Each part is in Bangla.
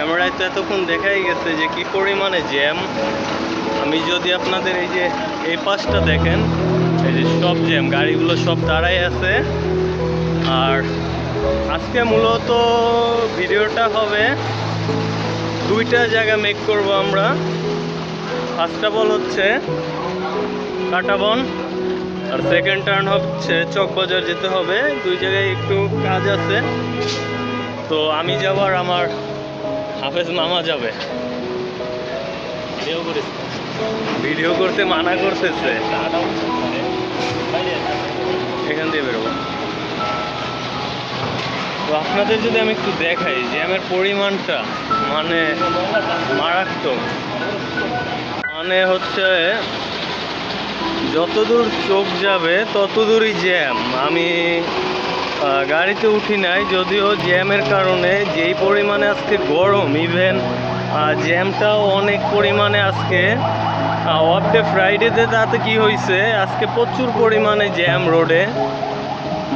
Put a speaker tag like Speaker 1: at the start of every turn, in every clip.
Speaker 1: ক্যামেরায় তো এতক্ষণ দেখাই গেছে যে কি পরিমাণে জ্যাম। আমি যদি আপনাদের এই যে এই পাশটা দেখেন, এই যে সব জ্যাম, গাড়িগুলো সব দাঁড়াই আছে। আর আজকে মূলত ভিডিওটা হবে দুইটা জায়গা মেক করব আমরা। ফার্স্ট অফ অল হচ্ছে কাটাবন, আর সেকেন্ড টার্ন হচ্ছে চকবাজার যেতে হবে। দুই জায়গায় একটু কাজ আছে। তো আমি যাব আর আমার হাফেজ মামা যাবে। ভিডিও করতে মানা করতেছে। এখান দিয়ে বেরোবো। তো আপনাদের যদি আমি একটু দেখাই জ্যামের পরিমাণটা মানে মারাত্মক মানে হচ্ছে যতদূর চোখ যাবে, ততদূরই জ্যাম আমি গাড়িতে উঠি নাই, যদিও জ্যামের কারণে যেই পরিমাণে আজকে গরম ইভেন জ্যামটাও অনেক পরিমাণে আজকে অফ ডে ফ্রাইডেতে তাতে কি হয়েছে আজকে প্রচুর পরিমাণে জ্যাম রোডে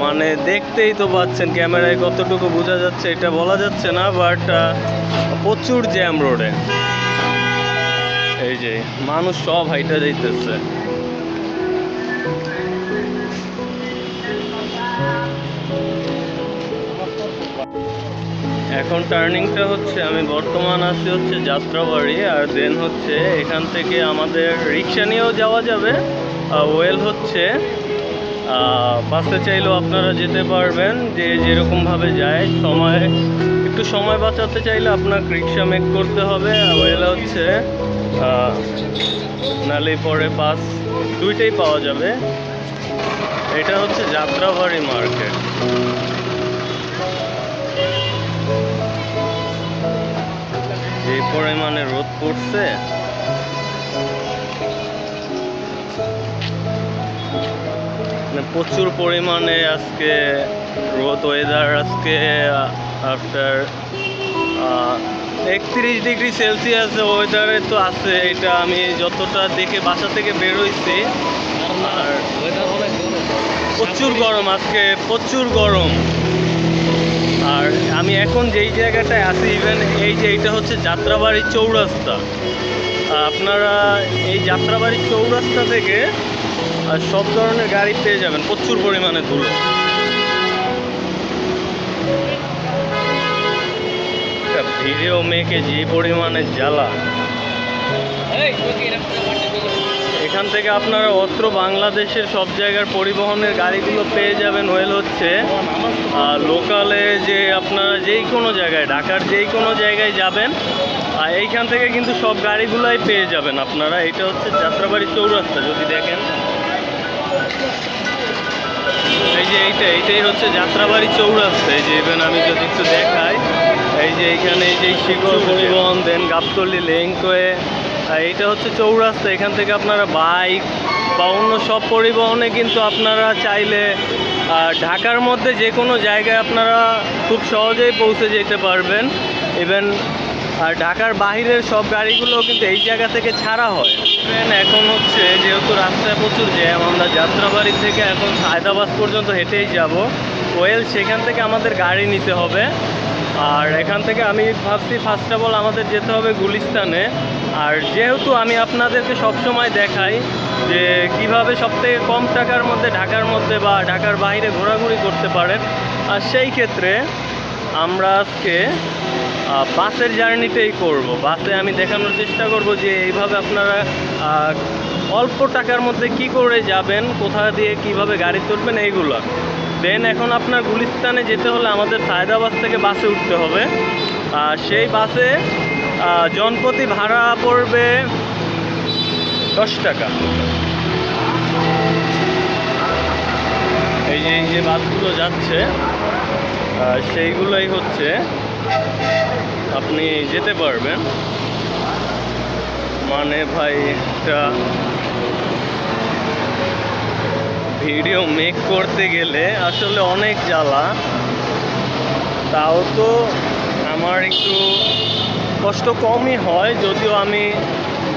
Speaker 1: মানে দেখতেই তো পাচ্ছেন ক্যামেরায় কতটুকু বোঝা যাচ্ছে, এটা বলা যাচ্ছে না বাট প্রচুর জ্যাম রোডে এই যে, মানুষ সব হাইটা যাইতেছে। এখন টার্নিংটা হচ্ছে, আমি বর্তমান আছি হচ্ছে যাত্রাবাড়ি, আর দেন হচ্ছে এখান থেকে আমাদের রিক্সা নিয়েও যাওয়া যাবে ওয়েল হচ্ছে বাসে চাইলেও আপনারা যেতে পারবেন, যে যেরকমভাবে যায়, সময়, একটু সময় বাঁচাতে চাইলে আপনাকে রিক্সা মেক করতে হবে ওয়েল হচ্ছে নালে পরে বাস দুইটাই পাওয়া যাবে। এটা হচ্ছে যাত্রাবাড়ি মার্কেট। যে পরিমাণে রোদ পড়ছে। মানে প্রচুর পরিমাণে আজকে রোদ ওয়েদার আজকে আফটার একত্রিশ ডিগ্রি সেলসিয়াস ওয়েদারে তো আছে এটা আমি যতটা দেখে বাসা থেকে বেরোইছি আর প্রচুর গরম আজকে প্রচুর গরম। আর আমি এখন যেই জায়গাটায় আছি ইভেন এই যে এইটা হচ্ছে যাত্রাবাড়ি চৌরাস্তা। আপনারা এই যাত্রাবাড়ি চৌরাস্তা থেকে সব ধরনের গাড়ি পেয়ে যাবেন, প্রচুর পরিমাণে ধুলো। ভিডিও মেয়েকে যে পরিমাণে জ্বালা। এখান থেকে আপনারা অত্র বাংলাদেশের সব জায়গার পরিবহনের গাড়িগুলো পেয়ে যাবেন ওয়েল হচ্ছে। আর লোকালে যে আপনারা যেই কোনো জায়গায়, ঢাকার যেই কোনো জায়গায় যাবেন, আর এইখান থেকে কিন্তু সব গাড়িগুলাই পেয়ে যাবেন আপনারা। এটা হচ্ছে যাত্রাবাড়ি চৌরাস্তা, যদি দেখেন। এই যে এইটা, এইটাই হচ্ছে যাত্রাবাড়ি চৌরাস্তা। এই যে ইভেন আমি যদি একটু দেখাই, এই যে এইখানে এই যে শিকড় পরিবহন দেন গাবতলি লিঙ্ক হয়ে এইটা হচ্ছে চৌরাস্তা, এখান থেকে আপনারা বাইক বা অন্য সব পরিবহনে কিন্তু আপনারা চাইলে ঢাকার মধ্যে যে কোনো জায়গায় আপনারা খুব সহজেই পৌঁছে যেতে পারবেন। ইভেন আর ঢাকার বাইরের সব গাড়িগুলো কিন্তু এই জায়গা থেকে ছাড়া হয়। ট্রেন এখন হচ্ছে, যেহেতু রাস্তায় প্রচুর জ্যাম, আমরা যাত্রাবাড়ি থেকে এখন হায়দ্রাবাদ পর্যন্ত হেঁটেই যাব। ওয়েল সেখান থেকে আমাদের গাড়ি নিতে হবে। আর এখান থেকে আমি ভাবছি ফার্স্ট অফ অল আমাদের যেতে হবে গুলিস্তানে। আর যেহেতু আমি আপনাদেরকে সবসময় দেখাই যে কীভাবে সবথেকে কম টাকার মধ্যে ঢাকার মধ্যে বা ঢাকার বাইরে ঘোরাঘুরি করতে পারেন, আর সেই ক্ষেত্রে আমরা আজকে বাসের জার্নিতেই করব। বাসে আমি দেখানোর চেষ্টা করব যে এইভাবে আপনারা অল্প টাকার মধ্যে কি করে যাবেন, কোথা দিয়ে কীভাবে গাড়ি তুলবেন, এইগুলো। দেন এখন আপনার গুলিস্তানে যেতে হলে আমাদের সায়দাবাদ থেকে বাসে উঠতে হবে। আর সেই বাসে জনপ্রতি ভাড়া পড়বে দশ টাকা। এই যে এই যে বাসগুলো যাচ্ছে সেইগুলোই হচ্ছে, আপনি যেতে পারবেন। মানে ভাই, একটা ভিডিও মেক করতে গেলে আসলে অনেক জ্বালা। তাও তো আমার একটু কষ্ট কমই হয়, যদিও আমি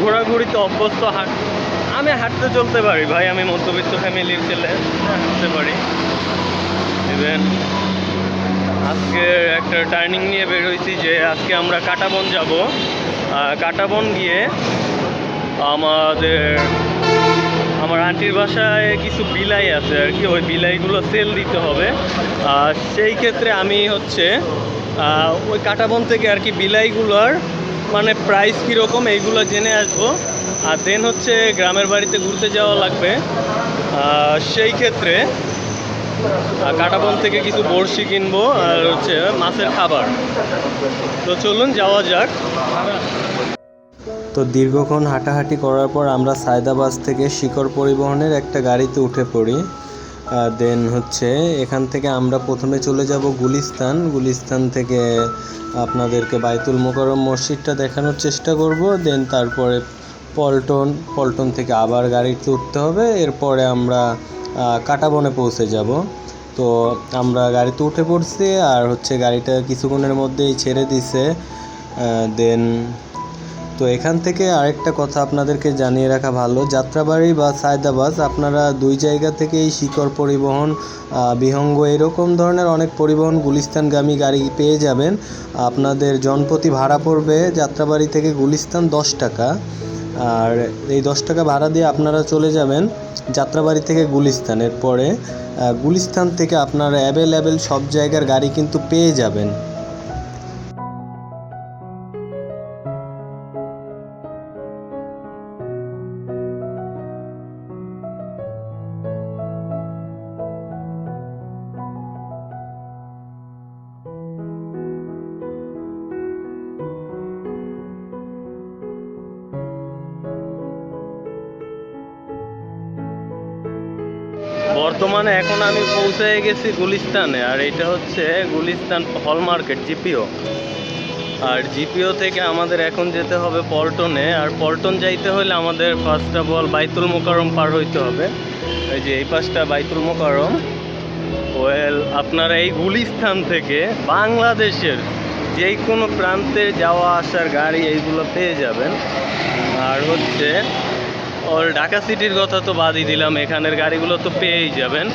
Speaker 1: ঘোরাঘুরিতে অভ্যস্ত হাঁট, আমি হাঁটতে চলতে পারি ভাই, আমি মধ্যবিত্ত ফ্যামিলির ছেলে, হাঁটতে পারি। ইভেন আজকে একটা টার্নিং নিয়ে বের হয়েছি যে আজকে আমরা কাটাবন যাব। কাটাবন গিয়ে আমাদের, আমার আন্টির বাসায় কিছু বিলাই আছে আর কি, ওই বিলাইগুলো সেল দিতে হবে। আর সেই ক্ষেত্রে আমি হচ্ছে ওই কাটাবন থেকে আর কি বিলাইগুলোর মানে প্রাইস কীরকম এইগুলো জেনে আসব। আর দেন হচ্ছে গ্রামের বাড়িতে ঘুরতে যাওয়া লাগবে। সেই ক্ষেত্রে কাটাবন থেকে কিছু বড়শি কিনবো আর হচ্ছে মাছের খাবার। তো চলুন যাওয়া যাক। তো দীর্ঘক্ষণ হাঁটাহাঁটি করার পর আমরা সায়দাবাস থেকে শিকড় পরিবহনের একটা গাড়িতে উঠে পড়ি। দেন হচ্ছে এখান থেকে আমরা প্রথমে চলে যাব গুলিস্তান। গুলিস্তান থেকে আপনাদেরকে বাইতুল মোকাররম মসজিদটা দেখানোর চেষ্টা করব। দেন তারপরে পল্টন পল্টন থেকে আবার গাড়িতে উঠতে হবে। এরপরে আমরা কাটাবনে পৌঁছে যাব। তো আমরা গাড়িতে উঠে পড়ছি আর হচ্ছে গাড়িটা কিছুক্ষণের মধ্যেই ছেড়ে দিছে। দেন তো এখান থেকে আরেকটা কথা আপনাদেরকে জানিয়ে রাখা ভালো। যাত্রাবাড়ি বা সায়দাবাস আপনারা দুই জায়গা থেকেই শিকড় পরিবহন বিহঙ্গ এরকম ধরনের অনেক পরিবহন গুলিস্তানগামী গাড়ি পেয়ে যাবেন। আপনাদের জনপ্রতি ভাড়া পড়বে যাত্রাবাড়ি থেকে গুলিস্তান দশ টাকা। আর এই দশ টাকা ভাড়া দিয়ে আপনারা চলে যাবেন যাত্রাবাড়ি থেকে গুলিস্তানের পরে গুলিস্তান থেকে আপনারা অ্যাভেলেবেল সব জায়গার গাড়ি কিন্তু পেয়ে যাবেন। বর্তমানে এখন আমি পৌঁছে গেছি গুলিস্তানে, আর এটা হচ্ছে গুলিস্তান হল মার্কেট, জিপিও। আর জিপিও থেকে আমাদের এখন যেতে হবে পল্টনে, আর পল্টন যাইতে হলে আমাদের ফার্স্ট অফ অল বাইতুল মোকারম পার হইতে হবে। এই যে এই পাশটা বাইতুল মোকারম ওয়েল আপনারা এই গুলিস্তান থেকে বাংলাদেশের যে কোনো প্রান্তে যাওয়া আসার গাড়ি এইগুলো পেয়ে যাবেন। আর হচ্ছে ওর ঢাকা সিটির কথা তো বাদই দিলাম, এখানের গাড়িগুলো তো পেয়েই যাবেন।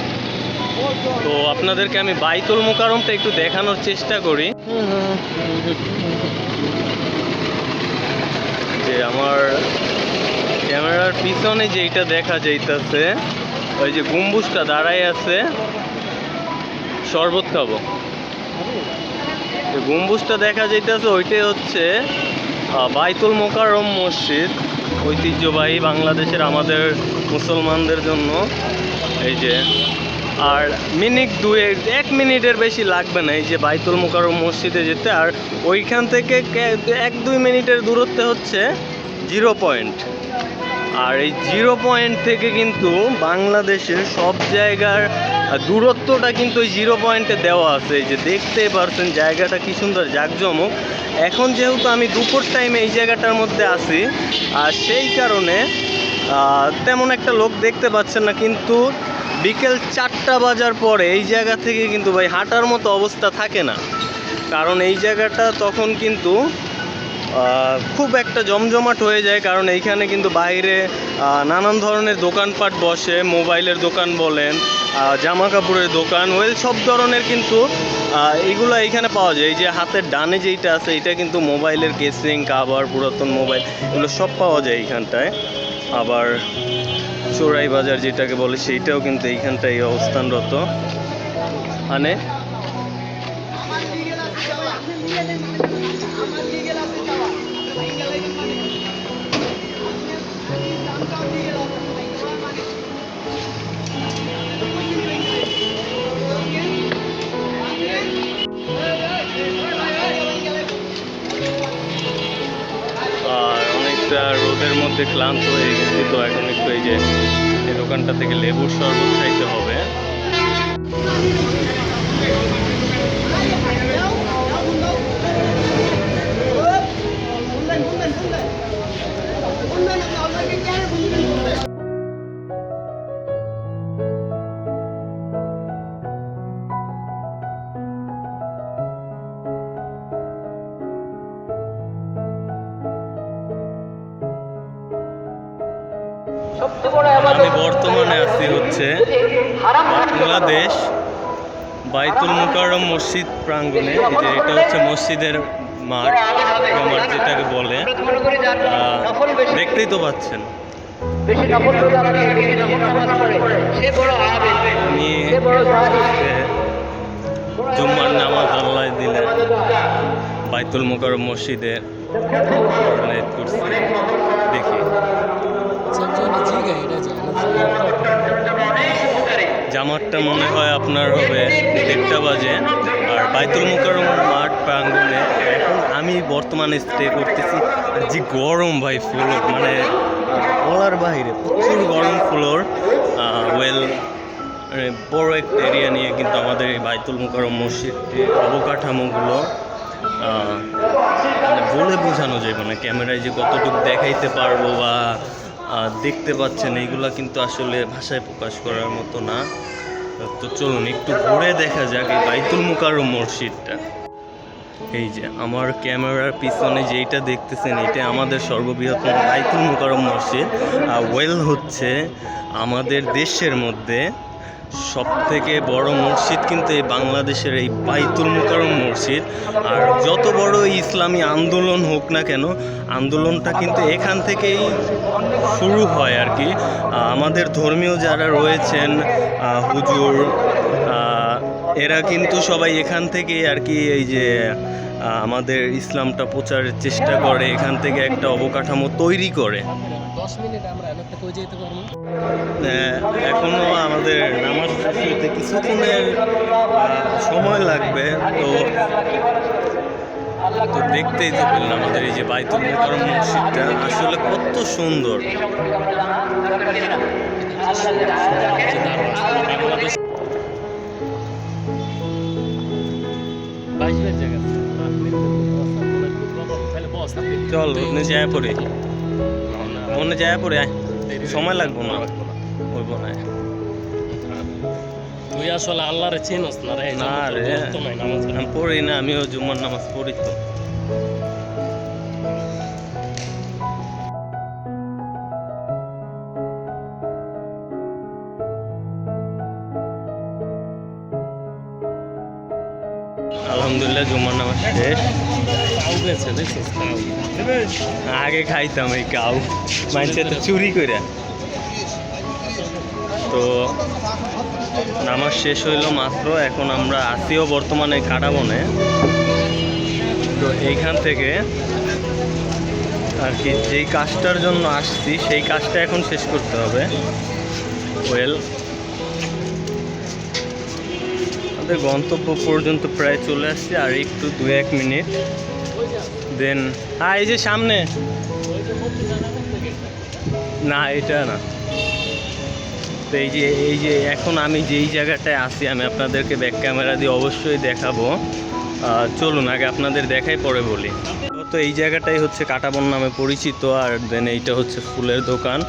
Speaker 1: তো আপনাদেরকে আমি বাইতুল মোকারমটা একটু দেখানোর চেষ্টা করি। যে আমার ক্যামেরার পিছনে যেইটা দেখা যাইতাছে, ওই যে গম্বুজটা দাঁড়ায় আছে, শরবত খাব। যে গম্বুজটা দেখা যাইতেছে, ওইটাই হচ্ছে বাইতুল মোকাররম মসজিদ। ঐতিহ্যবাহী বাংলাদেশের আমাদের মুসলমানদের জন্য। এই যে, আর মিনিট দুয়ে এক মিনিটের বেশি লাগবে না, এই যে বাইতুল মোকাররম মসজিদে যেতে। আর ওইখান থেকে এক দুই মিনিটের দূরত্বে হচ্ছে জিরো পয়েন্ট। আর এই জিরো পয়েন্ট থেকে কিন্তু বাংলাদেশের সব জায়গার দূরত্বটা কিন্তু ওই জিরো পয়েন্টে দেওয়া আছে। যে দেখতেই পারছেন জায়গাটা কি সুন্দর, জাঁকজমক। এখন যেহেতু আমি দুপুর টাইমে এই জায়গাটার মধ্যে আছি, আর সেই কারণে তেমন একটা লোক দেখতে পাচ্ছেন না, কিন্তু বিকেল চারটা বাজার পরে এই জায়গা থেকে কিন্তু ভাই হাঁটার মতো অবস্থা থাকে না। কারণ এই জায়গাটা তখন কিন্তু খুব একটা জমজমাট হয়ে যায়, কারণ এইখানে কিন্তু বাইরে নানান ধরনের দোকানপাট বসে, মোবাইলের দোকান বলেন জামা কাপড়ের দোকান ওয়েল সব ধরনের কিন্তু এইগুলো এইখানে পাওয়া যায়। এই যে হাতের ডানে যেইটা আছে এটা কিন্তু মোবাইলের কেসিং কাভার পুরাতন মোবাইল, এগুলো সব পাওয়া যায় এইখানটায়। আবার চোরাই বাজার যেটাকে বলে, সেইটাও কিন্তু এইখানটায় অবস্থানরত। মানে অনেকটা রোদের মধ্যে ক্লান্ত হয়ে গেছি, তো এখন একটু এই যে এই দোকানটা থেকে লেবুর শরবত খাইতে হবে। হচ্ছে বাংলাদেশ বাইতুল মুকাররম মসজিদ প্রাঙ্গণে। যে এটা হচ্ছে মসজিদের মাঠ মাঠ যেটাকে বলে। দেখতেই তো পাচ্ছেন। জুম্মার নামাজ আল্লাহ দিলেন। বাইতুল মুকাররম মসজিদে অর্গানাইজ করছি। দেখি। জামাতটা মনে হয় আপনার হবে দেড়টা বাজে আর বাইতুল মুকাররম মাঠ প্রাঙ্গণে। এখন আমি বর্তমানে স্টে করতেছি। আর যে গরম ভাই ফ্লোর মানে বলার বাইরে, প্রচুর গরম ফ্লোর ওয়েল বড় একটা এরিয়া নিয়ে কিন্তু আমাদের এই বাইতুল মুকাররম মসজিদটি অবকাঠামোগুলো মানে বলে বোঝানো যায় মানে ক্যামেরায় যে কতটুকু দেখাইতে পারব বা দেখতে পাচ্ছেন, এইগুলা কিন্তু আসলে ভাষায় প্রকাশ করার মতো না। তো চলুন, একটু ঘুরে দেখা যাক এই বাইতুল মুকারম মসজিদটা। এই যে, আমার ক্যামেরার পিছনে যেইটা দেখতেছেন, এটা আমাদের সর্ববৃহত্তম বাইতুল মুকারম মসজিদ। ওয়েল হচ্ছে আমাদের দেশের মধ্যে সব থেকে বড় মসজিদ কিন্তু এই বাংলাদেশের এই বাইতুল মুকাররম মসজিদ। আর যত বড় ইসলামী আন্দোলন হোক না কেন, আন্দোলনটা কিন্তু এখান থেকেই শুরু হয় আর কি। আমাদের ধর্মীয় যারা রয়েছেন হুজুর এরা কিন্তু সবাই এখান থেকে আর কি এই যে আমাদের ইসলামটা প্রচারের চেষ্টা করে, এখান থেকে একটা অবকাঠামো তৈরি করে।
Speaker 2: দশ মিনিট আমরা একটা কই যেতে পারব।
Speaker 1: আহ, এখনও আমাদের নামাজ শেষ হতে কিছুক্ষণের সময় লাগবে তো তো দেখতেই তো পেলেন আমাদের এই যে বাইতুল মুকাররম মসজিদটা আসলে কত সুন্দর। চল ওখানে পড়ে। ওখানে যায় পড়ে আয়। সময় লাগবো না। হইব না।
Speaker 2: তুই আসলে আল্লাহরে চিনস না রে
Speaker 1: না রে।
Speaker 2: নামাজ
Speaker 1: আমি পড়ি না আমিও জুম্মার নামাজ পড়ি তো। আলহামদুলিল্লাহ জুম্মার নামাজ শেষ। আগে খাইতাম এই কাউ। মানুষের তো চুরি করে তো নামাজ শেষ হইল মাত্র, এখন আমরা আসিও বর্তমানে কাটাবনে। তো এইখান থেকে আর কি, যেই কাজটার জন্য আসছি, সেই কাজটা এখন শেষ করতে হবে। ওয়েল আমাদের গন্তব্য পর্যন্ত প্রায় চলে আসছে, আর একটু দু এক মিনিট। দেন। হ্যাঁ এই যে সামনে। না, এটা না। তো এই যে এই যে এখন আমি যেই জায়গাটায় আছি, আমি আপনাদেরকে ব্যাক ক্যামেরা দিয়ে অবশ্যই দেখাবো। চলুন, আগে আপনাদের দেখাই, পরে বলি। তো এই জায়গাটাই হচ্ছে কাটাবন নামে পরিচিত, আর দেন এইটা হচ্ছে ফুলের দোকান।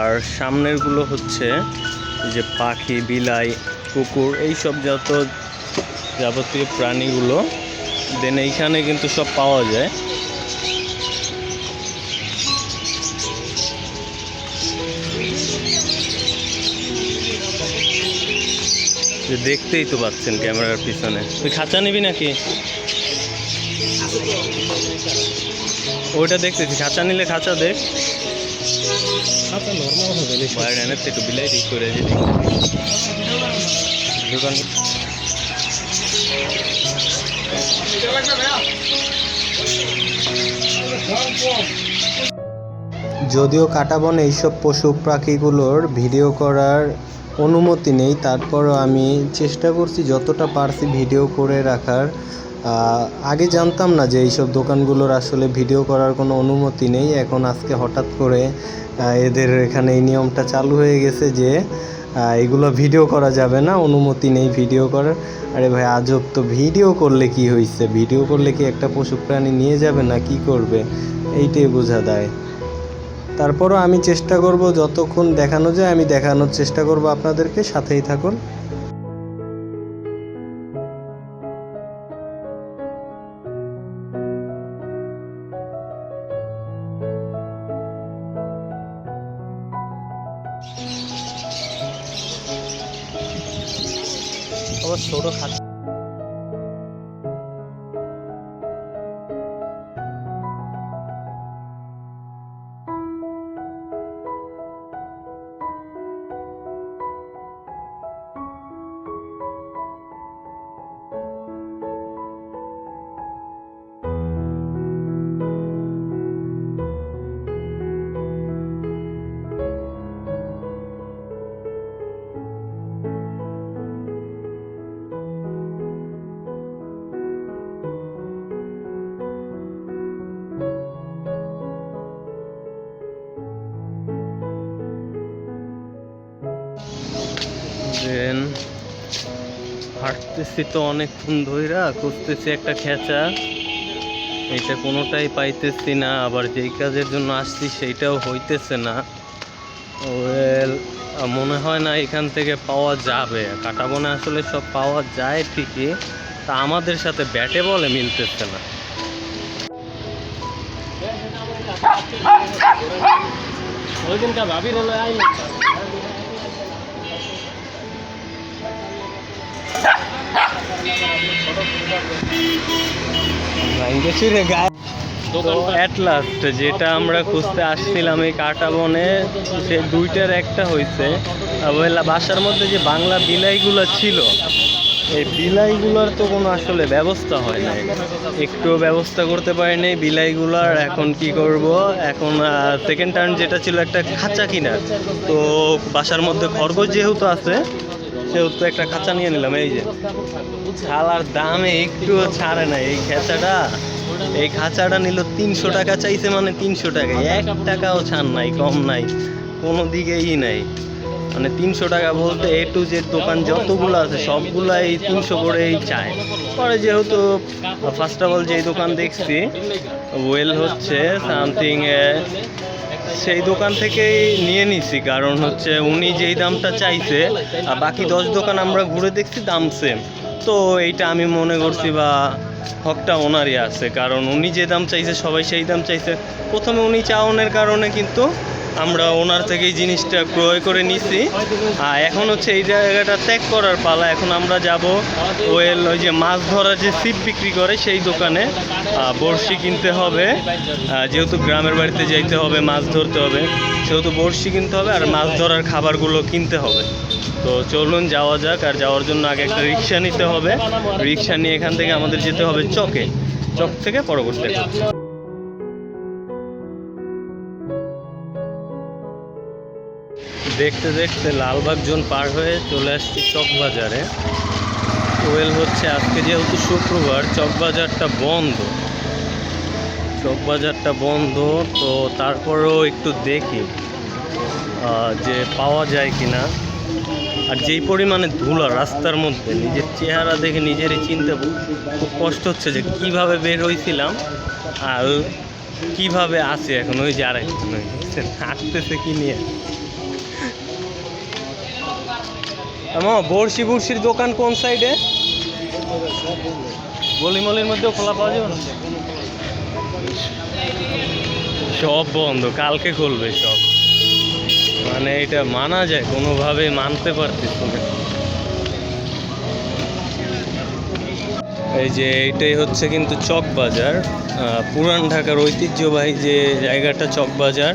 Speaker 1: আর সামনেরগুলো হচ্ছে যে পাখি, বিলাই, কুকুর এই সব যত যাবতীয় প্রাণীগুলো। দেন এইখানে কিন্তু সব পাওয়া যায়। দেখতেই তো পাচ্ছেন ক্যামেরার পিছনে। তুই খাঁচা নিবি নাকি? ওইটা দেখতেছি খাঁচা নিলে খাঁচা দেখ।
Speaker 2: আচ্ছা নর্মাল হবে
Speaker 1: বাইরে এনে একটু বিলাই করে দোকান
Speaker 3: যদিও কাটাবনে এইসব পশু পাখিগুলোর ভিডিও করার অনুমতি নেই, তারপরও আমি চেষ্টা করছি যতটা পারছি ভিডিও করে রাখার। আগে জানতাম না যে এইসব দোকানগুলোর আসলে ভিডিও করার কোনো অনুমতি নেই, এখন আজকে হঠাৎ করে এদের এখানে এই নিয়মটা চালু হয়ে গেছে যে এগুলো ভিডিও করা যাবে না, অনুমতি নেই ভিডিও করার। আরে ভাই, আজব তো ভিডিও করলে কি হয়েছে ভিডিও করলে কি একটা পশু প্রাণী নিয়ে যাবে না কি করবে? এইটাই বোঝা দেয়। তারপরও আমি চেষ্টা করব, যতক্ষণ দেখানো যায় আমি দেখানোর চেষ্টা করব আপনাদেরকে। সাথেই থাকুন।
Speaker 1: হাঁটতেছি তো অনেকক্ষণ ধইরা খুঁজতেছি একটা খেঁচা। এটা কোনোটাই পাইতেছি না, আবার যেই কাজের জন্য আসছি সেইটাও হইতেছে না। ওয়েল মনে হয় না এখান থেকে পাওয়া যাবে। কাটা বনে আসলে সব পাওয়া যায় ঠিকই, তা আমাদের সাথে ব্যাটে বলে মিলতেছে না।
Speaker 2: ভাবির হলো
Speaker 1: যেটা আমরা খুঁজতে আসছিলাম এই কাটা বনে সে দুইটার একটা হয়েছে বাসার মধ্যে যে বাংলা বিলাইগুলো ছিল, এই বিলাইগুলোর তো কোনো আসলে ব্যবস্থা হয় নাই। একটু ব্যবস্থা করতে পারিনি বিলাইগুলোর, এখন কি করব? এখন সেকেন্ড টার্ন যেটা ছিল একটা খাঁচা কিনা তো বাসার মধ্যে খরগোশ যেহেতু আছে সেহেতু একটা খাঁচা নিয়ে নিলাম, এই যে। শালার দামে একটুও ছাড়ে না, এই খেঁচাটা, এই খাঁচাটা নিল তিনশো টাকা, চাইছে মানে তিনশো টাকা। এক টাকাও ছাড় নাই, কম নাই, কোনো দিকেই নাই। মানে তিনশো টাকা বলতে এ টু জেড দোকান যতগুলো আছে, সবগুলাই তিনশো করেই চায়। পরে যেহেতু ফার্স্ট অফ অল যেই দোকান দেখছি ওয়েল হচ্ছে সামথিং সেই দোকান থেকেই নিয়ে নিছি, কারণ হচ্ছে উনি যেই দামটা চাইছে, আর বাকি দশ দোকান আমরা ঘুরে দেখছি, দাম সেম তো এইটা আমি মনে করছি বা হকটা ওনারই আছে, কারণ উনি যে দাম চাইছে, সবাই সেই দাম চাইছে। প্রথমে উনি চাওনের কারণে কিন্তু আমরা ওনার থেকেই জিনিসটা ক্রয় করে নিছি। আর এখন হচ্ছে এই জায়গাটা ত্যাগ করার পালা। এখন আমরা যাব ওয়েল, ওই যে মাছ ধরার যে সিপ বিক্রি করে সেই দোকানে। বড়শি কিনতে হবে। যেহেতু গ্রামের বাড়িতে যাইতে হবে, মাছ ধরতে হবে। সেহেতু বড়শি কিনতে হবে আর মাছ ধরার খাবারগুলো কিনতে হবে। তো চলুন যাওয়া যাক আর যাওয়ার জন্য আগে একটা রিক্সা নিতে হবে। রিক্সা নিয়ে এখান থেকে আমাদের যেতে হবে চকে। চক থেকে পরবর্তী দেখতে দেখতে লালবাগ জোন পার হয়ে চলে আসছি চকবাজারে। ওয়েল হচ্ছে আজকে যেহেতু শুক্রবার, চকবাজারটা বন্ধ। চকবাজারটা বন্ধ, তো তারপরেও একটু দেখি যে পাওয়া যায় কিনা। আর যেই পরিমাণে ধুলা রাস্তার মধ্যে, নিজের চেহারা দেখে নিজেরই চিনতে খুব কষ্ট হচ্ছে যে কীভাবে বের হয়েছিলাম আর কীভাবে আছে এখন। ওই যে আরেকজন হাঁটতেছে কি নিয়ে? আমা বড়শি বড়শির দোকান কোন সাইডে? গলিমলির মধ্যেও খোলা পাওয়া যাবে না? সব বন্ধ কালকে খুলবে সব। মানে এটা মানা যায় কোনোভাবে মানতে পারতেছি না। এই যে এইটাই হচ্ছে কিন্তু চক বাজার পুরান ঢাকার ঐতিহ্যবাহী যে জায়গাটা চক বাজার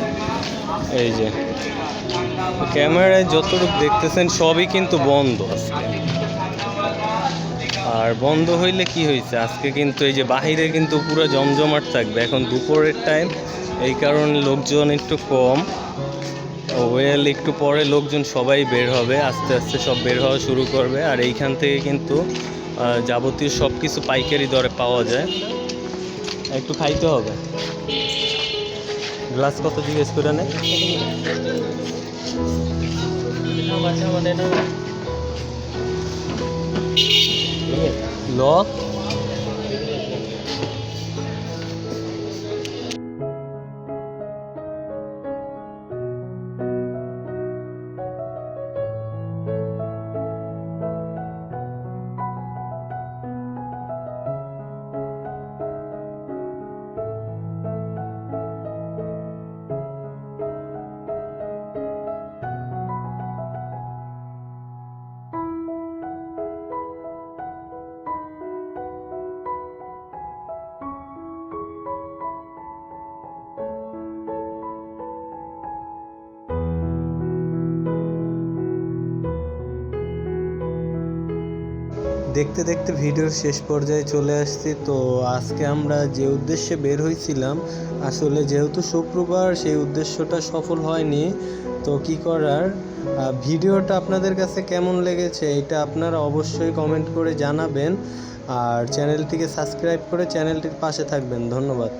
Speaker 1: এই যে। ক্যামেরায় যতটুকু দেখতেছেন, সবই কিন্তু বন্ধ আজকে। আর বন্ধ হইলে কি হয়েছে আজকে কিন্তু এই যে বাহিরে কিন্তু পুরো জমজমাট থাকবে। এখন দুপুরের টাইম এই কারণে লোকজন একটু কম। ওয়েল একটু পরে লোকজন সবাই বের হবে, আস্তে আস্তে সব বের হওয়া শুরু করবে। আর এইখান থেকে কিন্তু যাবতীয় সব কিছু পাইকারি দরে পাওয়া যায়। একটু খাইতে হবে। গ্লাস কত জিজ্ঞেস করে নেয় Sao mà. দেখতে দেখতে ভিডিওর শেষ পর্যায়ে চলে আসছি। তো আজকে আমরা যে উদ্দেশ্যে বের হয়েছিলাম আসলে যেহেতু শুক্রবার, সেই উদ্দেশ্যটা সফল হয়নি। তো কি করার? ভিডিওটা আপনাদের কাছে কেমন লেগেছে এটা আপনারা অবশ্যই কমেন্ট করে জানাবেন। আর চ্যানেলটিকে সাবস্ক্রাইব করে চ্যানেলটির পাশে থাকবেন। ধন্যবাদ।